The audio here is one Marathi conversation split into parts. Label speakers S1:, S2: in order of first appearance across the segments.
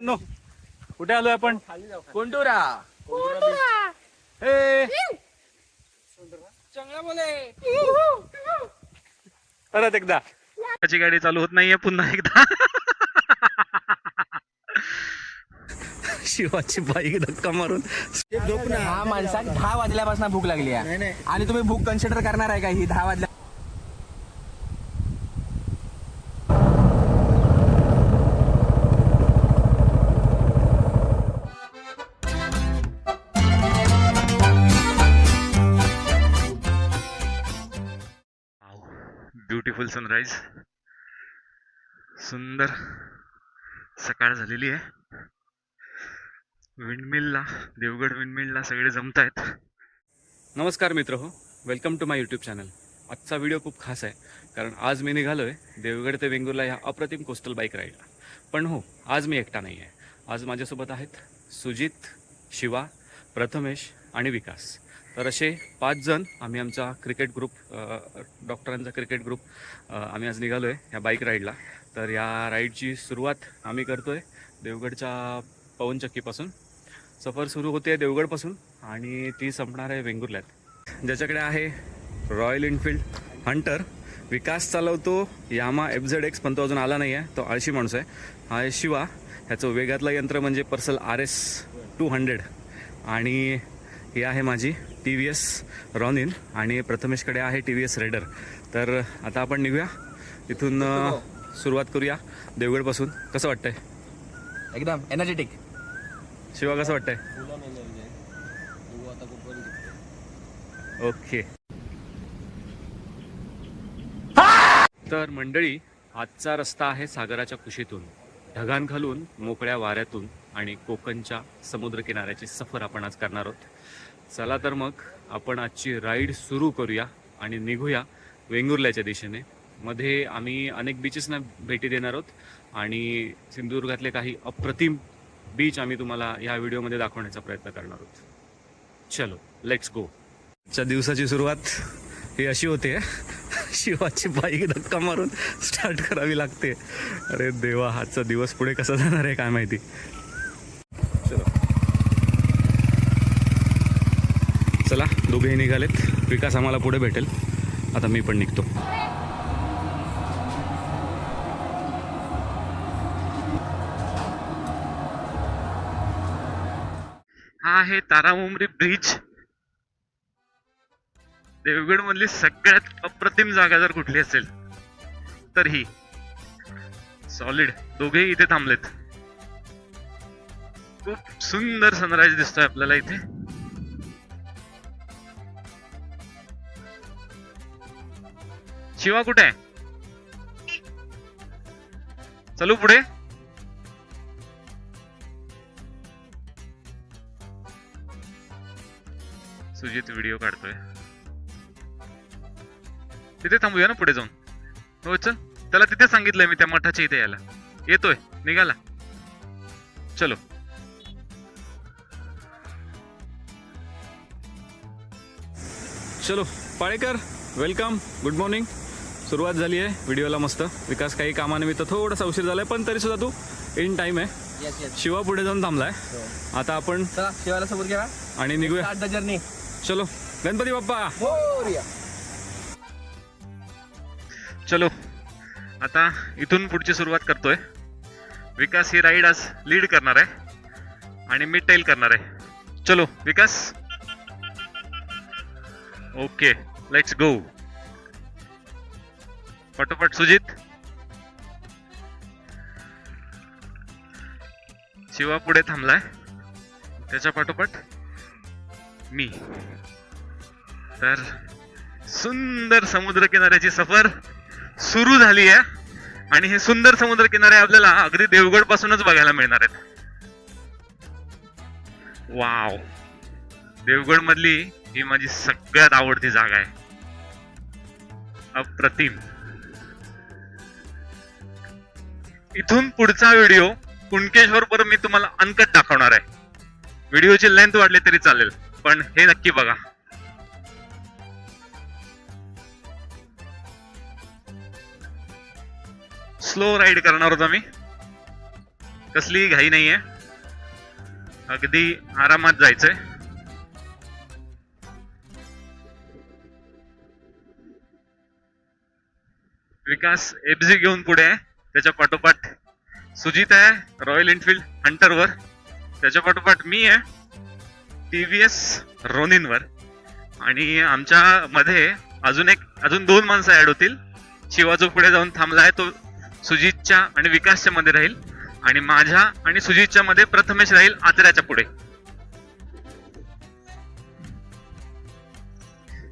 S1: नो कुठे आलोय आपण?
S2: कोंडुरा.
S1: ए
S2: चांगला बोले
S1: परत एकदा. त्याची गाडी चालू होत नाहीये पुन्हा एकदा. शिवाची बाईक धक्का मारून.
S2: हा माणसाक दहा वाजल्यापासून भूक लागली आहे. आणि तुम्ही भूक कन्सिडर करणार आहे का ही दहा वाजल्या
S1: ब्युटिफुल सनराईज सुंदर सकाळ झालेली आहे. विंडमिलला देवगड विंडमिलला सगळे जमत आहेत नमस्कार मित्र हो welcome to my YouTube channel आजचा व्हिडिओ खूप खास आहे कारण आज मी निघालो आहे देवगड ते वेंगुर्ला ह्या अप्रतिम कोस्टल बाईक राईडला पण हो आज मी एकटा नाही आहे आज माझ्यासोबत आहेत सुजित शिवा प्रथमेश आणि विकास. तर असे पाच जण आम्ही आमचा क्रिकेट ग्रुप डॉक्टरांचा क्रिकेट ग्रुप आम्ही आज निघालो आहे ह्या बाईक राईडला. तर या राईडची सुरुवात आम्ही करतो आहे देवगडच्या पवनचक्कीपासून. सफर सुरू होते देवगडपासून आणि ती संपणार आहे वेंगुर्ल्यात. ज्याच्याकडे आहे रॉयल एनफिल्ड हंटर विकास चालवतो यामा एफ झेड एक्स पण तो अजून आला नाही आहे तो आळशी माणूस आहे. हा शिवा ह्याचं वेगातलं यंत्र म्हणजे Pulsar R S two hundred. आणि ही आहे माझी टी व्ही एस रॉनिन आणि प्रथमेशकडे आहे टी व्ही एस रेडर तर आता आपण निघूया. तिथून अ, सुरुवात करूया देवगडपासून. कसं वाटतंय?
S2: एकदम एनर्जेटिक
S1: शिवा कसं वाटतंय? ओके. तर मंडळी आजचा रस्ता आहे सागराच्या कुशीतून. ढगांखालून मोकळ्या वाऱ्यातून आणि कोकणच्या समुद्रकिनाऱ्याची सफर आपण आज करणार आहोत. चला तर मग आपण आजची राईड सुरू करूया आणि निघूया वेंगुर्ल्याच्या दिशेने. मध्ये आम्ही अनेक बीचेसना भेटी देणार आहोत आणि सिंधुदुर्गातले काही अप्रतिम बीच आम्ही तुम्हाला या व्हिडिओमध्ये दाखवण्याचा प्रयत्न करणार आहोत. चलो लेट्स गो च्या दिवसाची सुरुवात ही अशी होते. शिवाची बाईक धक्का मारून स्टार्ट करावी लागते. अरे देवा आजचा दिवस पुढे कसा जाणार आहे काय माहिती चलो चला दोघेही निघालेत. विकास आम्हाला पुढे भेटेल. आता मी पण निघतो. हा आहे तारामुंबरी ब्रिज देवगड मधली सगळ्यात अप्रतिम जागा जर कुठली असेल तर ही. सॉलिड दोघेही इथे थांबलेत. खूप सुंदर सनराईज दिसतोय आपल्याला इथे. शिवा कुठे आहे? चलू पुढे. सुजित व्हिडिओ काढतोय. तिथे थांबूया ना पुढे जाऊन. हो चल. त्याला तिथे सांगितलंय मी त्या मठाच्या इथे यायला. येतोय. निघाला. चलो. चलो. पाळेकर वेलकम गुड मॉर्निंग सुरुवात झाली आहे व्हिडिओला मस्त. विकास काही कामानिमित्त थोडासा उशीर झालाय पण तरी सुद्धा तू इन टाइम आहे. शिवा पुढे जाऊन थांबलाय. आता आपण
S2: शिवाला सोबत घ्या
S1: आणि निघूया.
S2: जर्नी
S1: चलो गणपती बाप्पा! चलो आता इथून पुढची सुरुवात करतोय. विकास ही राईड आज लीड करणार आहे आणि मी टेल करणार आहे. चलो विकास. ओके लेट्स गो पटोपट सुजित. शिवा पुढे थांबलाय. त्याच्या पाठोपाठ मी. तर सुंदर समुद्र किनाऱ्याची सफर सुरू झाली आहे. आणि हे सुंदर समुद्र किनारे आपल्याला अगदी देवगड पासूनच बघायला मिळणार आहेत. वाव. देवगड मधली ही माझी सगळ्यात आवडती जागा आहे. अप्रतिम. इथून पुढचा व्हिडिओ कुणकेश्वर बरोबर मी तुम्हाला अनकट दाखवणार आहे. व्हिडिओची लेंथ वाढली तरी चालेल पण हे नक्की बघा. स्लो राईड करणार होतो मी.
S3: कसली घाई नाहीये. अगदी आरामात जायचंय. विकास एफझी घेऊन पुढे आहे. त्याच्या पाठोपाठ सुजित आहे रॉयल एनफिल्ड हंटरवर त्याच्या पाठोपाठ मी आहे टी व्ही एस रोनिनवर आणि आमच्या मध्ये अजून एक अजून दोन माणसं ऍड होतील. शिवा जो पुढे जाऊन थांबला आहे तो सुजितच्या आणि विकासच्या मध्ये राहील. आणि माझ्या आणि सुजितच्या मध्ये प्रथमेश राहील आचऱ्याच्या पुढे.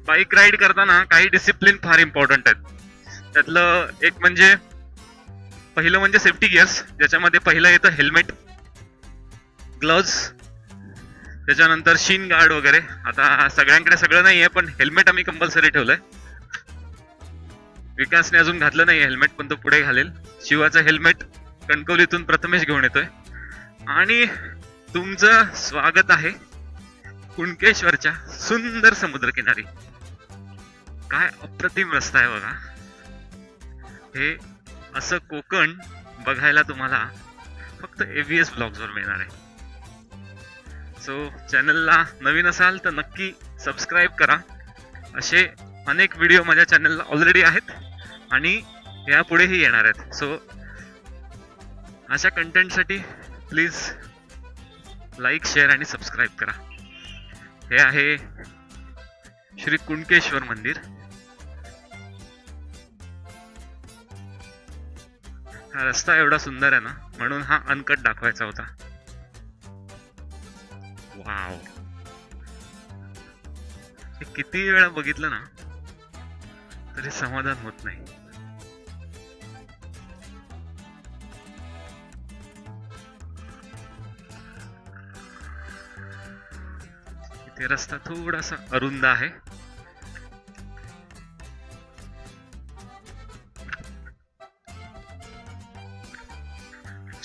S3: बाईक राईड करताना काही डिसिप्लिन फार इम्पॉर्टंट आहेत. त्यातलं एक म्हणजे पहिलं म्हणजे सेफ्टी गिअर्स ज्याच्यामध्ये पहिलं येतं हेल्मेट ग्लव्ज त्याच्यानंतर शीन गार्ड वगैरे. आता सगळ्यांकडे सगळं नाहीये पण हेल्मेट आम्ही कंपल्सरी ठेवलंय. विकासने अजून घातलं नाही हेल्मेट पण तो पुढे घालेल. शिवाचं हेल्मेट कणकवलीतून प्रथमेश घेऊन येतोय. आणि तुमचं स्वागत आहे कुणकेश्वरच्या सुंदर समुद्रकिनारी. काय अप्रतिम रस्ता आहे बघा. हे असं कोकण बघायला तुम्हाला फक्त एव्हीएस ब्लॉग्सवर मिळणार आहे. सो चॅनलला नवीन असाल तर नक्की सबस्क्राईब करा. असे अनेक व्हिडिओ माझ्या चॅनलला ऑलरेडी आहेत आणि यापुढेही येणार आहेत. सो अशा कंटेंटसाठी प्लीज लाईक शेअर आणि सबस्क्राईब करा. हे आहे श्री कुणकेश्वर मंदिर. हा रस्ता एवढा सुंदर आहे ना म्हणून हा अनकट दाखवायचा होता. वाव हे किती वेळा बघितलं ना तरी समाधान होत नाही. ते रस्ता थोडासा अरुंद आहे.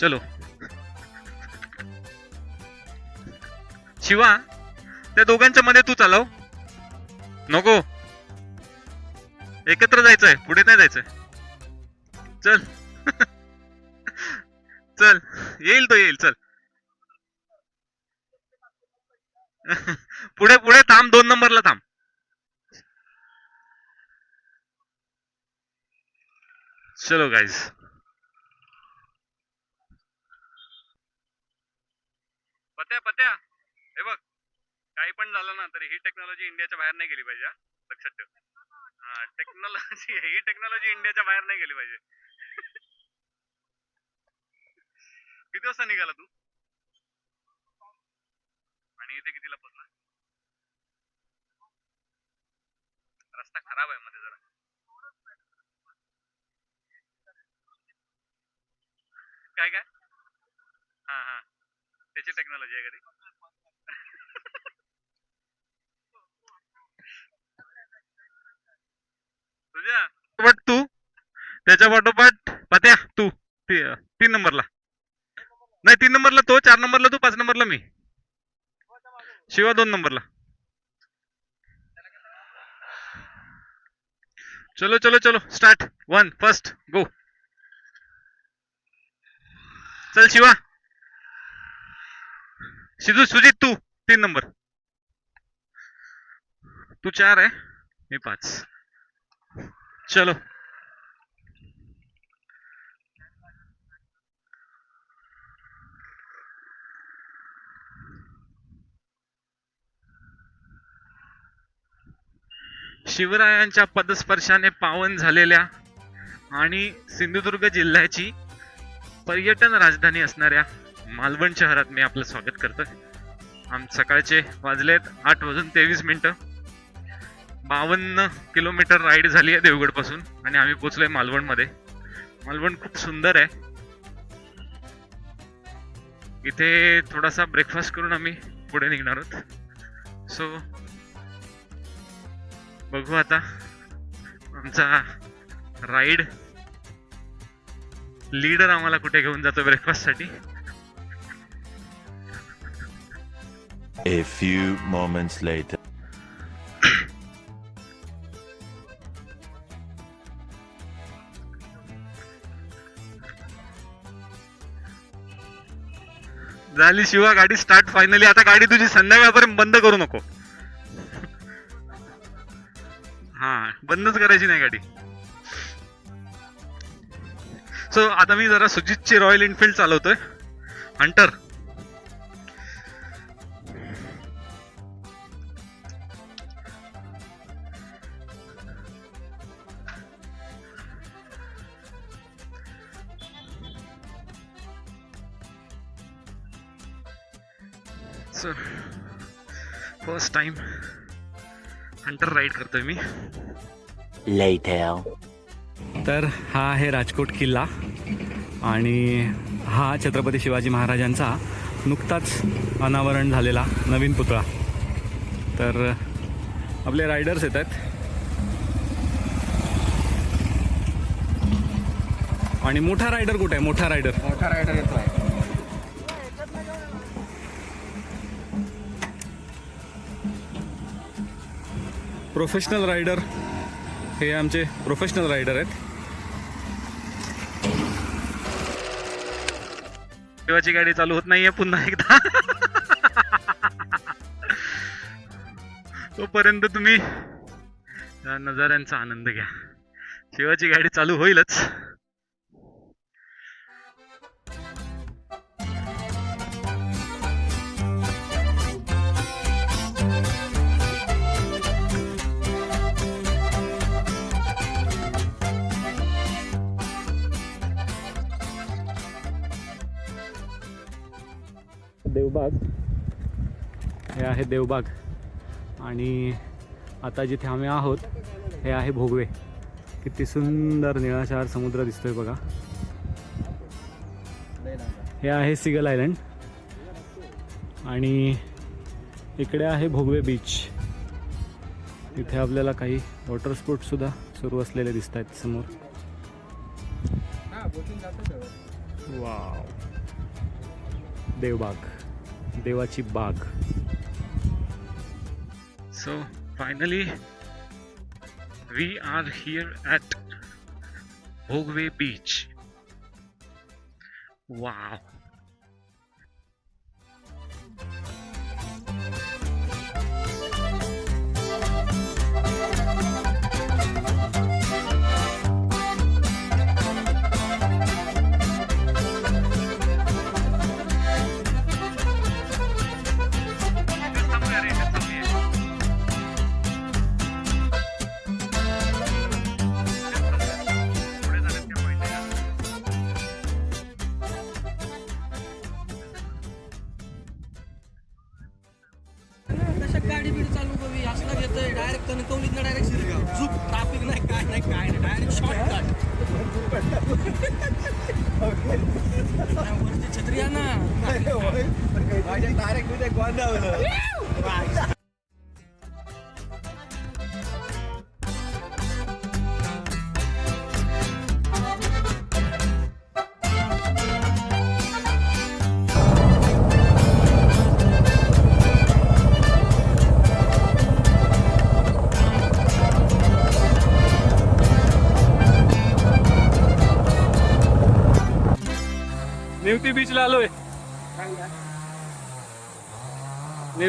S3: चलो. शिवा त्या दोघांच्या मध्ये तू चालव. नको. एकत्र जायचंय पुढे नाही जायचंय. चल. चल. येईल तो येईल चल. पुढे पुढे थांब दोन नंबरला थांब. चलो गाईज पत्या पत्या. हे बघ काही पण झालं ना तरी ही टेक्नॉलॉजी इंडियाच्या बाहेर नाही गेली पाहिजे लक्षात ठेव. हा टेक्नॉलॉजी ही टेक्नॉलॉजी इंडियाच्या बाहेर नाही गेली पाहिजे. किती वाजता निघाला तू? आणि इथे कितीला पोहोचला? रस्ता खराब आहे मध्ये जरा. काय काय? त्याची टेक्नॉलॉजी आहे कधी तुझ्या? तू. त्याच्या पाठोपाठ पत्या तू. तीन नंबरला. नाही तीन नंबरला तो चार नंबरला तू पाच नंबरला मी. शिवा दोन नंबरला. चलो चलो चलो. स्टार्ट वन फर्स्ट गो चल शिवा. शिजू सुजित तू. तीन नंबर. तू चार आहे. मी पाच. चलो. शिवरायांच्या पदस्पर्शाने पावन झालेल्या आणि सिंधुदुर्ग जिल्ह्याची पर्यटन राजधानी असणाऱ्या मालवण शहरात मी आपलं स्वागत करतोय. आम सकाळचे वाजलेत आठ वाजून तेवीस मिनटं. बावन्न किलोमीटर राईड झाली आहे देवगडपासून आणि आम्ही पोचलोय मालवणमध्ये. मालवण खूप सुंदर आहे. इथे थोडासा ब्रेकफास्ट करून आम्ही पुढे निघणार आहोत. सो बघू आता आमचा राईड. लीडर आम्हाला कुठे घेऊन जातो ब्रेकफास्टसाठी
S4: A few moments later.
S1: झाली शिवा गाडी स्टार्ट फायनली आता गाडी तुझी संध्याकाळपर्यंत बंद करू नको. हा बंदच करायची नाही गाडी. सो आता मी जरा सुजितची रॉयल एनफिल्ड चालवतोय. हंटर करतोय मी.
S4: Later.
S1: तर हा आहे राजकोट किल्ला आणि हा छत्रपती शिवाजी महाराजांचा नुकताच अनावरण झालेला नवीन पुतळा. तर आपले रायडर्स येत आहेत. आणि मोठा रायडर कुठे आहे? मोठा रायडर.
S2: मोठा रायडर येतोय.
S1: प्रोफेशनल रायडर हे आमचे प्रोफेशनल रायडर आहेत. शिवाची गाडी चालू होत नाहीये पुन्हा एकदा. तोपर्यंत तुम्ही या नजाऱ्यांचा आनंद घ्या. शिवाची गाडी चालू होईलच. देवबाग. हे आहे देवबाग. आणि आता जिथे आम्ही आहोत हे आहे भोगवे. किती सुंदर निळाशार समुद्र दिसतोय बघा. हे आहे सिगल आयलंड. आणि इकडे आहे भोगवे बीच. इथे आपल्याला काही वॉटर स्पोर्ट्स सुद्धा सुरू असलेले दिसत आहेत समोर वाव. देवबाग. देवाची बाग. So finally we are here at Bhogwe beach wow
S5: घेतोय डायरेक्ट कणकवलीत डायरेक्ट शिरगाव. झुक ट्राफिक नाही काय नाही काय नाही डायरेक्ट शॉर्टकट छत्री आहे ना.
S2: डायरेक्ट मी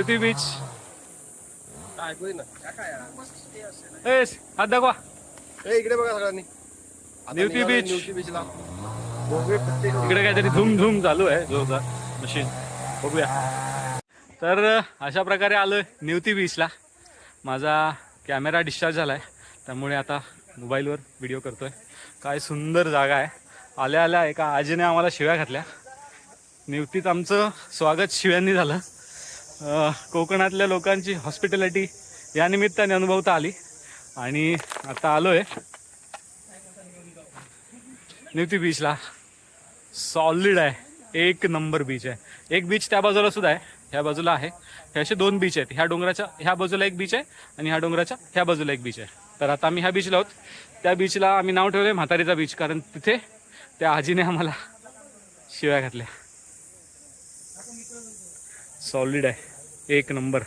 S1: नेवती बीच ए हात दाखवा.
S2: ए इकडे बघा सगळ्यांनी.
S1: निवती बीच.
S2: बीचला
S1: इकडे काहीतरी धूम धूम चालू आहे जोरदार मशीन बघूया. तर अशा प्रकारे आलोय निवती बीचला माझा कॅमेरा डिस्चार्ज झाला आहे त्यामुळे आता मोबाईलवर व्हिडिओ करतोय. काय सुंदर जागा आहे. आल्या आल्या एका आजीने आम्हाला शिव्या घातल्या. निवतीत आमचं स्वागत शिव्यांनी झालं. कोकणातल्या लोकांची हॉस्पिटॅलिटी या निमित्ताने अनुभवता आली. आणि आता आलो आहे निवती बीचला सॉलिड आहे. एक नंबर बीच आहे. एक बीच त्या बाजूला सुद्धा आहे. ह्या बाजूला आहे. हे असे दोन बीच आहेत. ह्या डोंगराच्या ह्या बाजूला एक बीच आहे आणि ह्या डोंगराच्या ह्या बाजूला एक बीच आहे. तर आता आम्ही ह्या बीचला आहोत. त्या बीचला आम्ही नाव ठेवलं आहे म्हातारीचा बीच कारण तिथे त्या आजीने आम्हाला शिव्या घातल्या. सॉलिड आहे. एक नंबर.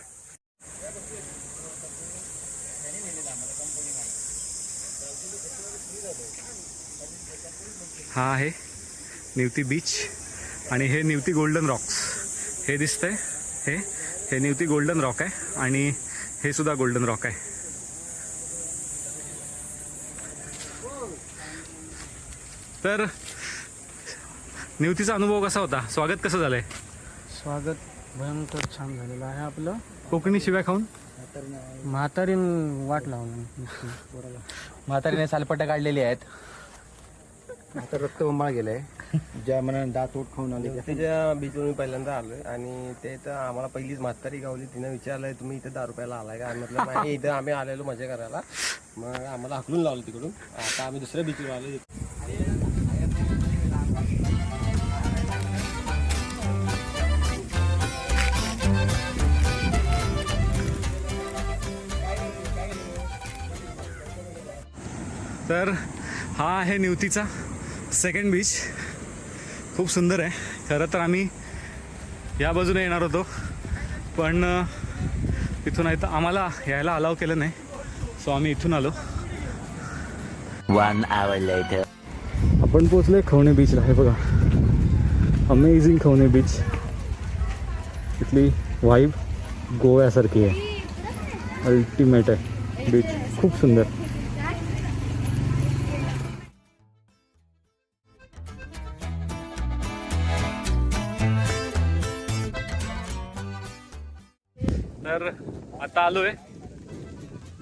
S1: हा आहे निवती बीच आणि हे निवती गोल्डन रॉक्स हे दिसतंय हे हे निवती गोल्डन रॉक आहे आणि हे सुद्धा गोल्डन रॉक आहे. तर निवतीचा अनुभव कसा होता? स्वागत कसं झालंय?
S6: स्वागत भयंकर छान झालेलं आहे आपलं.
S1: कोकणी शिव्या खाऊन?
S6: म्हातारीन वाट पोराला
S2: म्हातारीने सालपट्ट्या काढलेली आहेत.
S6: आता रक्त बंबाळ गेलंय. ज्या मनाने दात ओट खाऊन आले
S7: त्याच्या बीचवर मी पहिल्यांदा आलोय आणि ते तर आम्हाला पहिलीच म्हातारी गावली. तिनं विचारलंय तुम्ही इथे दारू प्यायला आलाय का? म्हटलं नाही इथं आम्ही आलेलो मजा करायला. मग आम्हाला हाकलून लावलं तिकडून. आता आम्ही दुसऱ्या बीचवर आलो
S1: तर हा आहे निवतीचा सेकंड बीच खूप सुंदर आहे. खरं तर आम्ही या बाजूने येणार होतो. पण आहे तर आम्हाला यायला अलाव केलं नाही. सो आम्ही इथून आलो.
S4: Hour later.
S1: आपण पोचलोय खवणे बीचला हे बघा. अमेझिंग खवणे बीच इथली वाईब गोव्यासारखी आहे. अल्टिमेट आहे. बीच खूप सुंदर. आता आलोय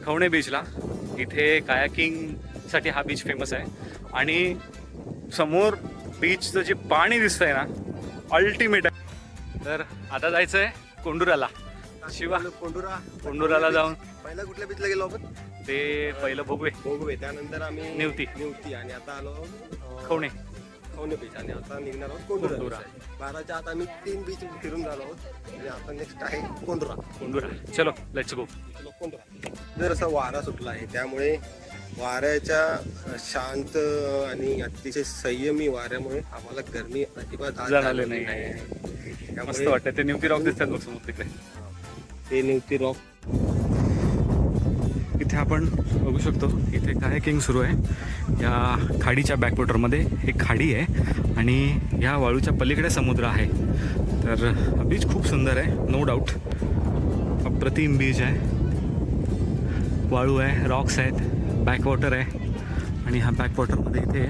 S1: खवणे बीचला इथे कायाकिंगसाठी हा बीच फेमस आहे. आणि समोर बीचचं जे पाणी दिसतंय ना अल्टिमेट आहे. तर आता जायचं आहे कोंडुराला. शिवा
S7: कोंडुरा
S1: कोंडुराला जाऊन.
S7: पहिला कुठल्या बीचला गेलो आपण?
S1: ते पहिलं भोगवे.
S7: भोगवे त्यानंतर आम्ही
S1: निवती.
S7: निवती आणि आता आलो
S1: खवणे.
S7: खवणे बीच आणि आता निघणार आहोत कोंडुरा
S1: कोंडुरा.
S7: बाराच्या आत आम्ही तीन बीच फिरून झालो आहोत. आणि आता नेक्स्ट आहे कोंडुरा
S1: कोंडुरा चलो लेट्स गो
S7: जर असा वारा सुटला आहे त्यामुळे वाऱ्याच्या शांत आणि अतिशय संयमी वाऱ्यामुळे आम्हाला गरमी अजिबात
S1: जाणवली नाही. मस्त वाटतं ते निवती रॉक दिसतात बघ समोर तिकडे.
S7: ते निवती रॉक
S1: इथे आपण बघू शकतो इथे काय किंग सुरू आहे. या खाडीच्या बॅकवॉटरमध्ये एक खाडी आहे आणि या वाळूच्या पलीकडे समुद्र आहे. तर हा बीच खूप सुंदर आहे नो डाऊट अप्रतिम बीच आहे. वाळू आहे रॉक्स आहेत बॅकवॉटर आहे. आणि ह्या बॅकवॉटरमध्ये इथे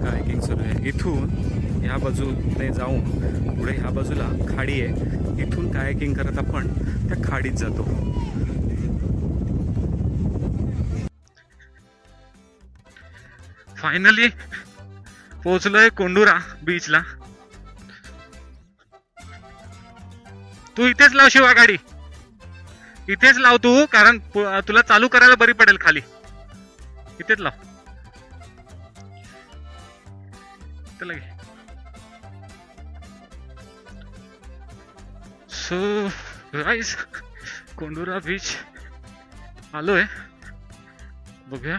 S1: कायाकिंग सुरू आहे. इथून ह्या बाजूने जाऊन पुढे ह्या बाजूला खाडी आहे. इथून कायकिंग करत आपण त्या खाडीत जातो. फायनली पोहोचलोय कोंडुरा बीचला तू इथेच लाव शिवा गाडी. इथेच लाव तू कारण तुला चालू करायला बरी पडेल खाली. इथेच लाव. चला घे. सो राईस कोंडुरा बीच आलोय. बघूया.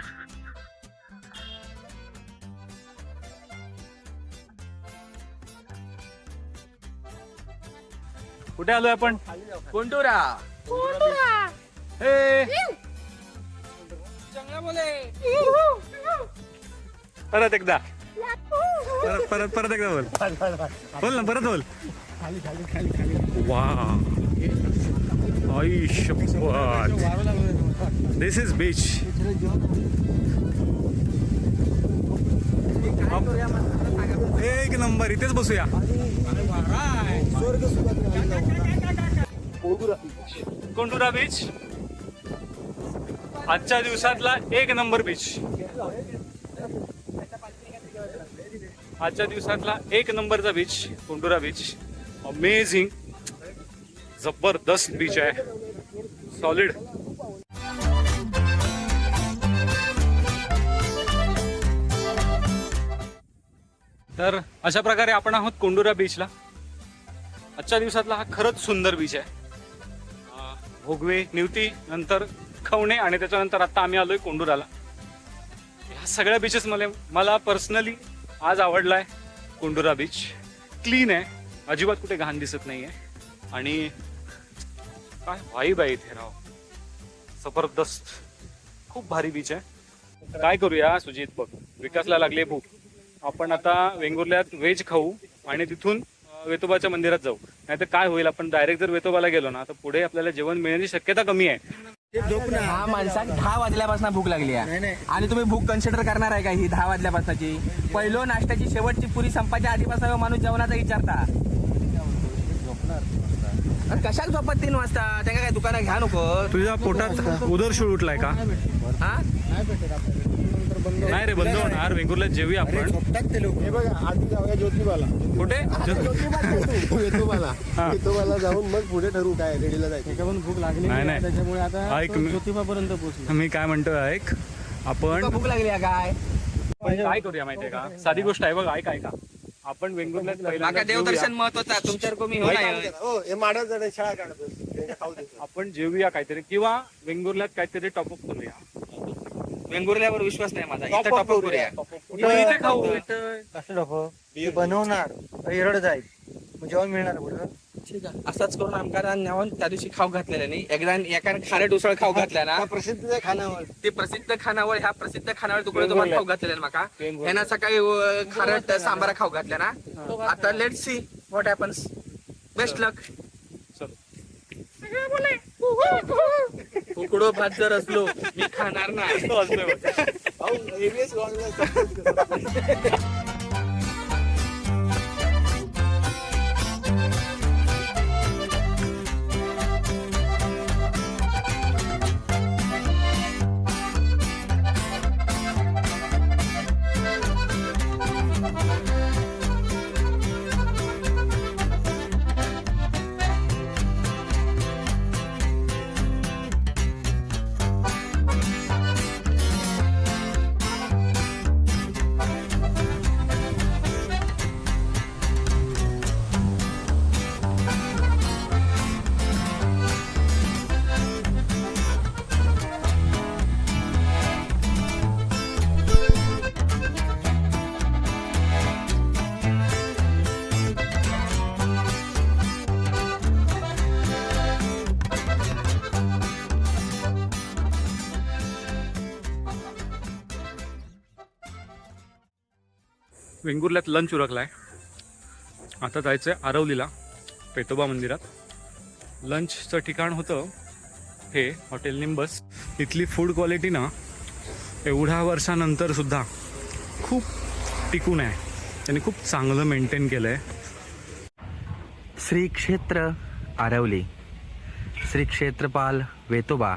S1: कुठे आलोय आपण?
S2: कोंटुरा
S1: हे. परत एकदा. परत परत परत एकदा बोल. बोल ना परत बोल. वा. आई शपथ दिस इज बीच एक नंबर इथेच बसूया. कोंडुरा बीच आजच्या दिवसातला एक नंबर बीच आजच्या दिवसातला एक नंबरचा बीच कोंडुरा बीच अमेझिंग जबरदस्त बीच आहे. सॉलिड तर अशा प्रकारे आपण आहोत कोंडुरा बीचला आजच्या दिवसातला हा खरंच सुंदर बीच आहे भोगवे निवती नंतर खवणे आणि त्याच्यानंतर आता आम्ही आलोय कोंडुराला. ह्या सगळ्या बीचेस मला मला पर्सनली आज आवडलाय कोंडुरा बीच क्लीन आहे. अजिबात कुठे घाण दिसत नाहीये. आणि काय वाईब आहे इथे राव. जबरदस्त. खूप भारी बीच आहे. काय करूया सुजित? बघ. विकासला लागली भूक. आपण आता वेंगुर्ल्यात व्हेज खाऊ आणि तिथून वेतोबाच्या मंदिरात जाऊ. नाहीतर काय होईल? आपण डायरेक्ट जर वेतोबाला गेलो ना तर पुढे आपल्याला जेवण मिळण्याची शक्यता कमी आहे.
S2: हा माणसाक दहा वाजल्यापासून भूक लागली आहे. आणि तुम्ही भूक कन्सिडर करणार आहे का ही दहा वाजल्यापासूनची? पहिलो नाश्त्याची शेवटची पुरी संपाच्या आधीपासून माणूस जेवणाचा विचारता. अरे कशाक झोपत तीन वाजता? त्यांना काय दुकानं घ्या नको.
S1: तुझ्या पोटात उदरशूळ उठलाय का?
S2: हा?
S1: नाही रे बंद होणार. वेंगुर्ला जेवी आपण.
S6: झोपतात ते लोक. हे बघा आधी जाऊया ज्योतिबाला.
S1: कुठे?
S6: येतोबाला. येतोबाला जाऊन मग पुढे ठरवू काय रेडीला जायचं.
S7: पण भूक लागली
S1: नाही नाही.
S7: त्याच्यामुळे आता
S1: ऐक मी-
S7: ज्योतिबापर्यंत पोहोचलो.
S1: मी काय म्हणतोय ऐक. आपण
S2: भूक लागली आहे काय?
S1: काय करूया माहितीये का? साधी गोष्ट आहे बघ ऐक ऐका. आपण वेंगुर्ल्यात
S2: देवदर्शन
S1: जेवूया.
S2: महत्वाचं आहे तुमच्यावर हो नाही
S6: हो हे माडा जण शाळा काढतो त्यांच्या खाऊ देतो
S1: आपण जेवूया काहीतरी. किंवा वेंगुर्ल्यात काहीतरी टॉपअप करूया.
S2: वेंगुर्ल्यावर विश्वास नाही माझा. इथं टॉप करूया.
S1: इथे खाऊ.
S6: कसं डोकं ते बनवणार. एरड जाईल. मग जेवण मिळणार कुठं?
S2: ठीक आहे. असाच करून आमकारा न्यावून त्या दिवशी खाऊ घातलेला नाही. एकदा एका खारट उसळ खाऊ घातल्या ना.
S6: हा प्रसिद्ध आहे खानावळ.
S2: ते प्रसिद्ध खानावळ ह्या प्रसिद्ध खानावळ तुकडे तुम्हाला खाऊ घातलेले ना माका. ह्याना सकाळी खारट सांबारा खाऊ घातल्या ना. आता let see what happens best luck उकडो भात जर असलो मी खाणार नाही.
S1: वेंगुर्ल्यात लंच उरकलाय. आता जायचंय आरवलीला पेतोबा मंदिरात. लंचचं ठिकाण होतं हे हॉटेल निंबस. इथली फूड क्वालिटी ना एवढ्या वर्षानंतर सुद्धा खूप टिकून आहे. त्यांनी खूप चांगलं मेंटेन केलं आहे
S2: श्री क्षेत्र आरवली. श्री क्षेत्रपाल वेतोबा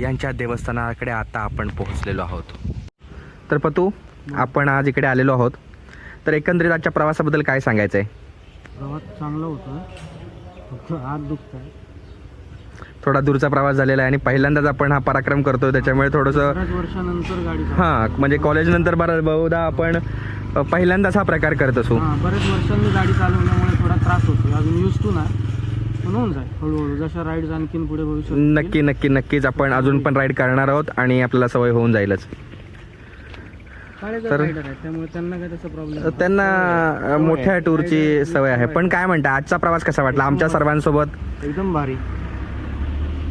S2: यांच्या देवस्थानाकडे आता आपण पोहोचलेलो आहोत. तर पतू आपण आज इकडे आलेलो आहोत. तर एकंदरीत आजच्या प्रवासाबद्दल काय सांगायचं आहे
S7: प्रवास चांगला होता. फक्त हात दुखत आहे
S2: थोडा दूरचा प्रवास झालेला आहे आणि पहिल्यांदाच आपण हा पराक्रम करतोय. त्याच्यामुळे थोडंसं
S7: बऱ्याच वर्षानंतर गाडी चालवली.
S2: हां म्हणजे कॉलेज नंतर बरं बहुधा आपण अ, पहिल्यांदाच हा प्रकार करत असू.
S7: हा बऱ्याच वर्षांनी गाडी चालवल्यामुळे थोडा त्रास होतो अजून यूज टू ना. पण होऊन जाईल. हळूहळू जशा राईड्स आणखीन पुढे भविष्यात
S2: नक्की नक्की नक्कीच आपण अजून पण राईड करणार आहोत आणि आपल्याला सवय होऊन जाईलच. तर-
S7: रायडर आहे त्यामुळे त्यांना काय तसा प्रॉब्लेम
S2: त्यांना अ, मोठ्या टूरची सवय आहे. पण काय म्हणता आजचा प्रवास कसा वाटला? आमच्या सर्वांसोबत?
S7: एकदम भारी.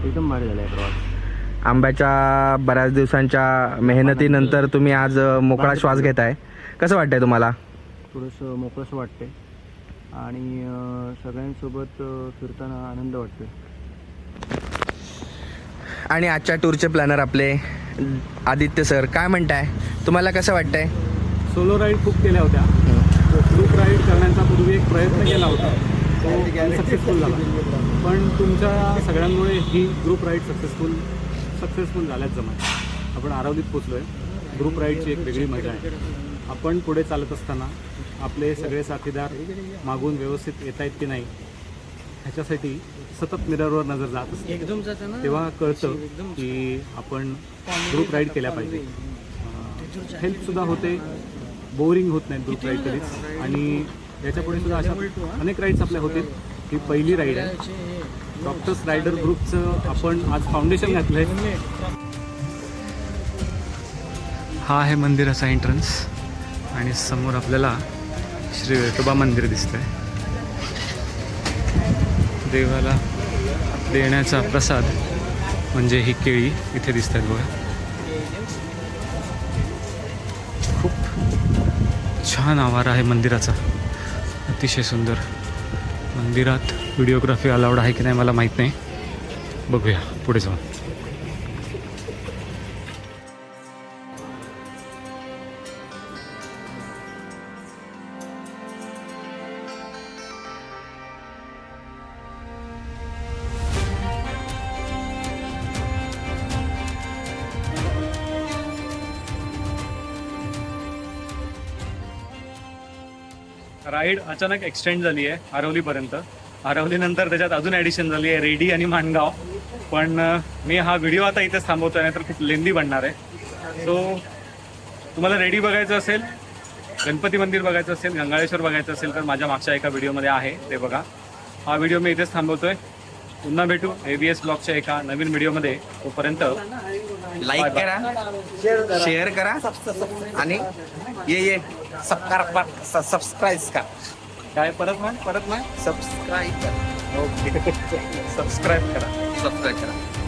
S7: एकदम भारी झालाय प्रवास.
S2: आंब्याच्या बऱ्याच दिवसांच्या मेहनतीनंतर तुम्ही आज मोकळा श्वास घेताय. कसं वाटतंय तुम्हाला?
S7: थोडंसं मोकळंसं वाटते आणि सगळ्यांसोबत फिरताना आनंद वाटतोय.
S2: आणि आजच्या टूरचे प्लॅनर आपले आदित्य सर काय म्हणताय? तुम्हाला कसं वाटतंय?
S8: सोलो राईड खूप केल्या होत्या. ग्रुप राईड करण्याचा पूर्वी एक प्रयत्न केला होता. तो सक्सेसफुल झाला. पण तुमच्या सगळ्यांमुळे ही ग्रुप राईड सक्सेसफुल सक्सेसफुल झाल्याच जमाय आपण आरावलीत पोचलो आहे ग्रुप राईडची एक वेगळी मजा आहे. आपण पुढे चालत असताना आपले सगळे साथीदार मागून व्यवस्थित येत आहेत की नाही ह्याच्यासाठी सतत मिररवर नजर जात असते.
S7: एकदम
S8: तेव्हा कळतं की आपण ग्रुप राईड केल्या पाहिजे. हेल्पसुद्धा होते. बोरिंग होत नाहीत ग्रुप राईड कधीच. आणि याच्यापुढे सुद्धा अशा अनेक राईड्स आपल्या होतील. ही पहिली राईड आहे. डॉक्टर्स रायडर ग्रुपचं आपण आज फाउंडेशन घातलं आहे
S1: हा आहे मंदिराचा एंट्रन्स आणि समोर आपल्याला श्री वेटोबा मंदिर दिसतंय. देवाला देण्याचा प्रसाद म्हणजे ही केळी इथे दिसत आहेत बघा. खूप छान आवार आहे मंदिराचा. अतिशय सुंदर. मंदिरात व्हिडिओग्राफी अलाउड आहे की नाही मला माहीत नाही. बघूया पुढे जाऊन. राईड अचानक एक्सटेंड झाली आहे आरवलीपर्यंत. आरवलीनंतर त्याच्यात अजून ॲडिशन झाली आहे रेडी आणि माणगाव. पण मी हा व्हिडिओ आता इथेच थांबवतो आहे तर खूप लेंदी बनणार आहे. सो तुम्हाला रेडी बघायचं असेल गणपती मंदिर बघायचं असेल गंगाळेश्वर बघायचं असेल तर माझ्या मागच्या एका व्हिडिओमध्ये आहे ते बघा. हा व्हिडिओ मी इथेच थांबवतो आहे पुन्हा भेटू ए बी एस ब्लॉगच्या एका नवीन व्हिडिओमध्ये. तोपर्यंत
S2: लाईक करा शेअर करा आणि ये ये सबस्क्राईब करा
S1: काय परत म्हण परत म्हण
S2: सबस्क्राईब करा.
S1: ओके सबस्क्राईब करा.
S2: सबस्क्राईब करा.